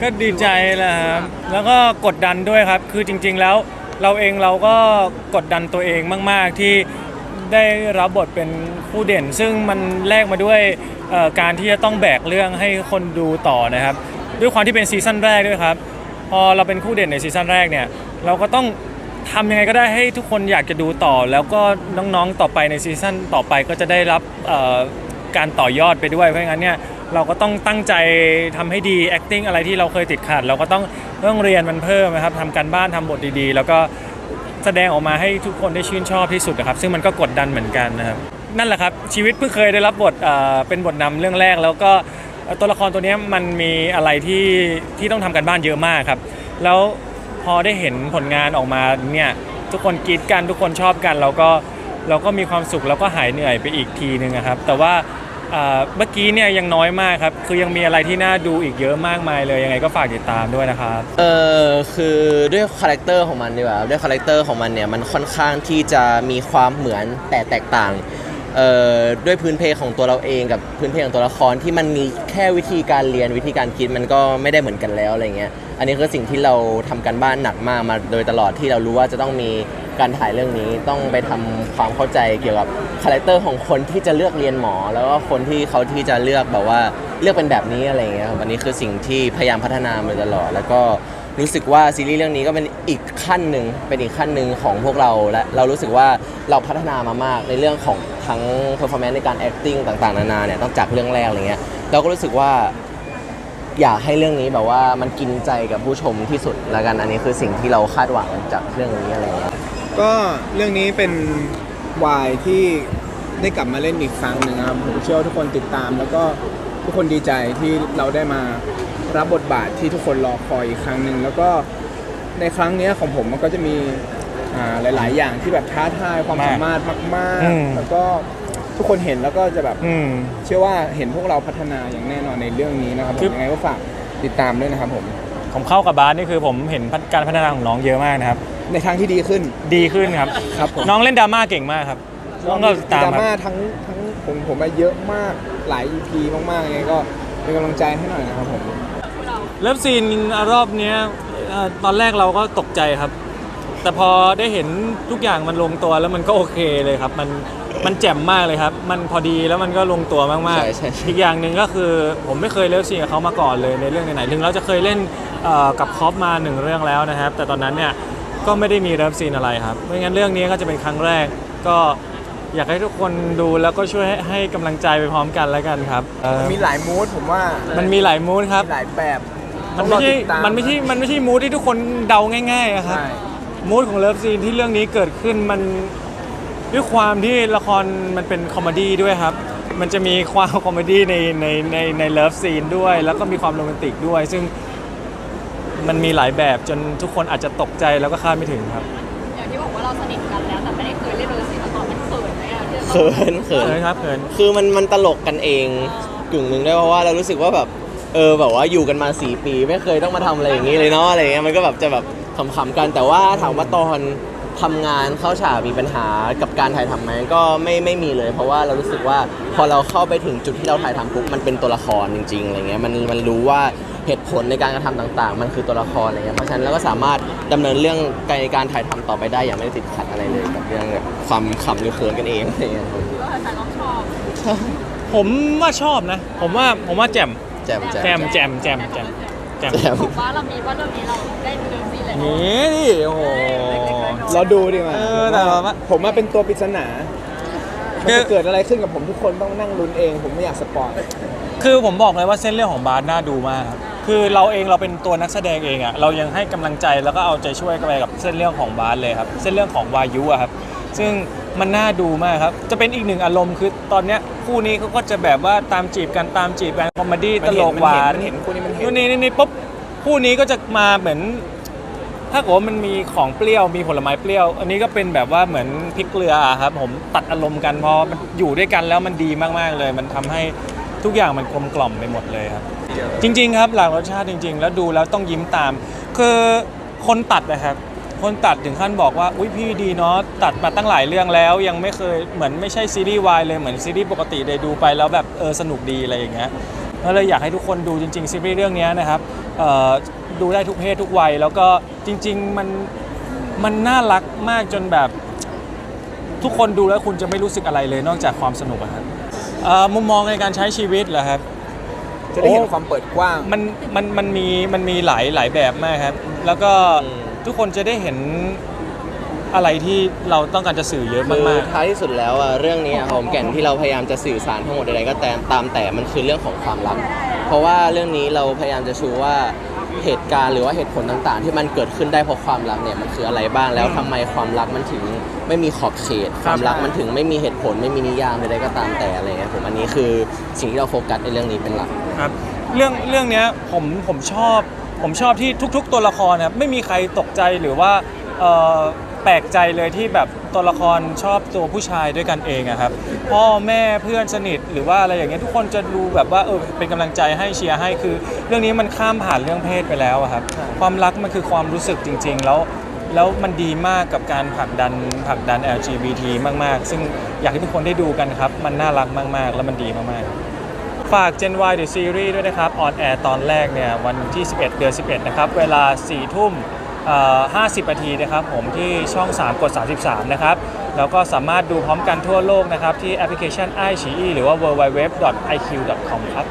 ก็ดีใจแหละครับแล้วก็กดดันด้วยครับ คือจริง ๆ แล้วเราเองเราก็กดดันตัวเองมาก ๆ ที่ได้รับบทเป็นผู้เด่น ซึ่งมันแลกมาด้วยเอ่อการที่จะต้องแบกเรื่องให้คนดูต่อนะครับ ด้วยความที่เป็นซีซั่นแรกด้วยครับ พอเราเป็นคู่เด่นในซีซั่นแรกเนี่ย เราก็ต้องทำยังไงก็ได้ให้ทุกคนอยากจะดูต่อ แล้วก็น้องๆต่อไปในซีซั่นต่อไปก็จะได้รับเอ่อการต่อยอดไปด้วยเพราะงั้นเนี่ย เราก็ต้องตั้งใจทำให้ดี acting อะไรที่เราเคยติดขัด เราก็ต้องต้องเรียนมันเพิ่มนะครับทำการบ้านทำบทดีๆ แล้วก็แสดงออกมาให้ทุกคนได้ชื่นชอบที่สุดนะครับ ซึ่งมันก็กดดันเหมือนกันนะครับนั่นแหละครับ ชีวิตเพิ่งเคยได้รับบทเป็นบทนำเรื่องแรก แล้วก็ตัวละครตัวนี้มันมีอะไรที่ที่ต้องทำกันบ้านเยอะมากครับ แล้วพอได้เห็นผลงานออกมาเนี่ยทุกคนกรีดกันทุกคนชอบกัน เราก็เราก็มีความสุขแล้วก็หายเหนื่อยไปอีกทีหนึ่งอะครับ แต่ว่า อ่อเมื่อกี้เนี่ยยังน้อยมากครับ คือยังมีอะไรที่น่าดูอีกเยอะมากมายเลย ยังไงก็ฝากติดตามด้วยนะครับ เออคือด้วยคาแรคเตอร์ของมันดีกว่าด้วยคาแรคเตอร์ของมันเนี่ยมันค่อนข้างที่จะมีความเหมือนแต่แตกต่าง ด้วยพื้นเพของตัวเราเองกับพื้นเพของตัวละครที่มันมีแค่วิธีการเรียนวิธีการคิดมันก็ไม่ได้เหมือนกันแล้วอะไรเงี้ยอันนี้คือสิ่งที่เราทำกันบ้านหนักมากมาโดยตลอดที่เรารู้ว่าจะต้องมีการถ่ายเรื่องนี้ต้องไปทำความเข้าใจเกี่ยวกับคาแรคเตอร์ของคนที่จะเลือกเรียนหมอ แล้วก็คนที่เขาที่จะเลือกแบบว่าเลือกเป็นแบบนี้อะไรเงี้ยครับอันนี้คือสิ่งที่พยายามพัฒนามาตลอด แล้วก็ รู้สึกว่าซีรีส์เรื่องนี้ก็เป็นอีกขั้นหนึ่งเป็นอีกขั้นหนึ่งของพวกเราและเรารู้สึกว่าเราพัฒนามามากในเรื่องของทั้ง performance ในการ acting ต่างๆ นานาเนี่ยตั้งจากเรื่องแรกอะไรเงี้ยเราก็รู้สึกว่าอยากให้เรื่องนี้แบบว่ามันกินใจกับผู้ชมที่สุดแล้วกันอันนี้คือสิ่งที่เราคาดหวังจากเรื่องนี้อะไรเงี้ยก็เรื่องนี้เป็นวายที่ได้กลับมาเล่นอีกครั้งหนึ่งครับผมเชื่อว่าทุกคนติดตามแล้วก็ ทุกคนดีใจที่เราได้มารับบทบาทที่ทุกคนรอคอยอีกครั้งหนึ่งแล้วก็ในครั้งเนี้ยของผมมันก็จะมีอ่าหลาย ๆ อย่างที่แบบท้าทายความมากสามารถมากอืม ๆ แล้วก็ทุกคนเห็นแล้วก็จะแบบ อืม เชื่อว่าเห็นพวกเราพัฒนาอย่างแน่นอนในเรื่องนี้นะครับผคืมอยังไงก็ฝากติดตามด้วยนะครับผม ผมเข้ากับบาสนี่คือผมเห็นการพัฒนาของน้องเยอะมากนะครับ ในทางที่ดีขึ้น ดีขึ้นครับ ครับผม น้องเล่นดราม่าเก่งมากครับต้องก็ตามดราครับม่าทั้งทั้ง ผมผมมาเยอะมากหลาย EP มากๆยังไงก็เป็นกำลังใจให้หน่อยนะครับผมเลิฟซีนรอบเนี้ยเอ่อตอนแรกเราก็ตกใจครับ แต่พอได้เห็นทุกอย่างมันลงตัวแล้วมันก็โอเคเลยครับ มันมันแจ่มมากเลยครับ มันพอดีแล้วมันก็ลงตัวมากใช่ใช่ใช่ ๆอีกอย่างหนึ่งก็คือผมไม่เคยเลิฟซีนกับเขามาก่อนเลยในเรื่องไหนๆถึงเราจะเคยเล่นเอ่อกับคอปมาหนึ่งเรื่องแล้วนะครับ แต่ตอนนั้นเนี่ยก็ไม่ได้มีเลิฟซีนอะไรครับเพราะงั้นเรื่องนี้ก็จะเป็นครั้งแรกก็ อยากให้ทุกคนดูแล้วก็ช่วยให้ให้กำลังใจไปพร้อมกันแล้วกันครับเอ่อมีหลายมูดผมว่ามันมีหลายมูดครับมีหลายแบบมันไม่ใช่ต้องรอติดตามันไม่ใช่มันไม่ใช่มูดที่ทุกคนเดาง่ายๆอะครับ ใช่ มูดของเลิฟซีนที่เรื่องนี้เกิดขึ้นมันด้วยความที่ละครมันเป็นคอมเมดี้ด้วยครับ มันจะมีความคอมเมดี้ในในในในเลิฟซีนด้วย แล้วก็มีความโรแมนติกด้วย ซึ่งมันมีหลายแบบจนทุกคนอาจจะตกใจแล้วก็คาดไม่ถึงครับ อย่างที่บอกว่าเราสนิทกันแล้วแต่ไม่ได้เคยเล่นโรซี เขินเขินเขินครับเขิน คือมันมันตลกกันเองกึ่งหนึ่งด้วยเพราะว่าเรารู้สึกว่าแบบเออแบบว่าอยู่กันมาสี่ปี ไม่เคยต้องมาทำอะไรอย่างนี้เลยเนาะอะไรเงี้ยมันก็แบบจะแบบขำๆกันแต่ว่าถามว่าตอน ทำงานเข้าฉากมีปัญหากับการถ่ายทำไหมก็ไม่ไม่มีเลย เพราะว่าเรารู้สึกว่าพอเราเข้าไปถึงจุดที่เราถ่ายทำปุ๊บมันเป็นตัวละครจริงๆอะไรเงี้ยมันมันรู้ว่าเหตุผลในการกระทำต่างๆ มันคือตัวละครอะไรเงี้ยเพราะฉะนั้นเราก็สามารถดำเนินเรื่องในการถ่ายทำต่อไปได้อย่างไม่ได้ติดขัดอะไรเลยกับเรื่องแบบความขำหรือเขินกันเองอะไรเงี้ยครับว่าแฟนๆต้องชอบผมว่าชอบนะ ผมว่าผมว่าแจ่มแจ่มแจ่มแจ่มแจ่มแจ่ม แจ่มแจ่มแจ่มผมว่าเรามีว่าเรื่องนี้เราได้เรื่องซีเลยนี่ดิโอ้โห เราดูดีกว่าเออแต่ว่า ผมว่าเป็นตัวปริศนามันคือจะเกิดอะไรขึ้นกับผมทุกคนต้องนั่งลุ้นเอง ผมไม่อยากสปอยคือผมบอกเลยว่าเส้นเรื่องของบาสน่าดูมากครับคือเราเองเราเป็นตัวนักแสดงเองอะเรายังให้กำลังใจแล้วก็เอาใจช่วยกันไปกับเส้นเรื่องของบาสเลยครับ เส้นเรื่องของวายุอะครับ ซึ่ง มันน่าดูมากครับ จะเป็นอีกหนึ่งอารมณ์คือตอนเนี้ยคู่นี้เขาก็จะแบบว่าตามจีบกันตามจีบกันคอมเมดี้ตลกหวานมันเห็นคู่นี้มันเห็นนู่นนี่นี่นี่ปุ๊บคู่นี้ก็จะมาเหมือน ถ้าเกิดว่ามันมีของเปรี้ยวมีผลไม้เปรี้ยว อันนี้ก็เป็นแบบว่าเหมือนพริกเกลืออะครับ ผมตัดอารมณ์กันพอมันอยู่ด้วยกันแล้วมันดีมากๆเลย มันทำให้ทุกอย่างมันกลมกล่อมไปหมดเลยครับ จริง ๆ ครับหลากรสชาติจริง ๆ แล้วดูแล้วต้องยิ้มตาม คือคนตัดนะครับ คนตัดถึงขั้นบอกว่า อุ้ยพี่ดีเนาะตัดมาตั้งหลายเรื่องแล้ว ยังไม่เคยเหมือนไม่ใช่ซีรีส์วายเลยเหมือนซีรีส์ปกติเลยดูไปแล้วแบบเออสนุกดีอะไรอย่างเงี้ยก็เลยอยากให้ทุกคนดูจริง ๆ ซีรีส์เรื่องนี้นะครับเอ่อดูได้ทุกเพศทุกวัย แล้วก็จริง ๆ มันมันน่ารักมากจนแบบ ทุกคนดูแล้วคุณจะไม่รู้สึกอะไรเลยนอกจากความสนุกอะครับเอ่อมุมมองในการใช้ชีวิตเหรอครับจะได้เห็นโอ้ความเปิดกว้างมันมันมันมีมันมีหลายหลายแบบมากครับ แล้วก็อืม ทุกคนจะได้เห็นอะไรที่เราต้องการจะสื่อเยอะคือมากท้ายที่สุดแล้วอะเรื่องนี้อะผมแก่นที่เราพยายามจะสื่อสารทั้งหมดใดๆก็ตามตามแต่มันคือเรื่องของความรัก เพราะว่าเรื่องนี้เราพยายามจะชูว่าเหตุการณ์หรือว่าเหตุผลต่างๆ ที่มันเกิดขึ้นได้เพราะความรักเนี่ยมันคืออะไรบ้างแล้วทำไมความรักมันถึงไม่มีขอบเขต ความรักมันถึงไม่มีเหตุผลไม่มีนิยามใดๆก็ตามแต่อะไรเงี้ยผมอันนี้คือสิ่งที่เราโฟกัสในเรื่องนี้เป็นหลัก ๆครับ เรื่องเรื่องเนี้ยผมผมชอบ ผมชอบที่ทุก ๆ ตัวละครนะครับไม่มีใครตกใจหรือว่าเอ่อแปลกใจเลยที่แบบตัวละครชอบตัวผู้ชายด้วยกันเองอะครับพ่อแม่เพื่อนสนิทหรือว่าอะไรอย่างเงี้ยทุกคนจะดูแบบว่าเออเป็นกำลังใจให้เชียร์ให้คือ เรื่องนี้มันข้ามผ่านเรื่องเพศไปแล้วอะครับความรักมันคือความรู้สึกจริง ๆ แล้วแล้วมันดีมากกับการผลักดันผลักดัน LGBT มากๆ ซึ่งอยากให้ทุกคนได้ดูกันครับ มันน่ารักมากๆ แล้วมันดีมากๆ ฝาก Gen Y The Series ด้วยนะครับ ออนแอร์ตอนแรกเนี่ยวันที่ 11 เดือน 11 นะครับ เวลา 4 ทุ่ม50นาทีนะครับผมที่ช่อง 3 กด 33 นะครับ แล้วก็สามารถดูพร้อมกันทั่วโลกนะครับ ที่แอปพลิเคชัน i อชีหรือว่า www.iq.com ครับ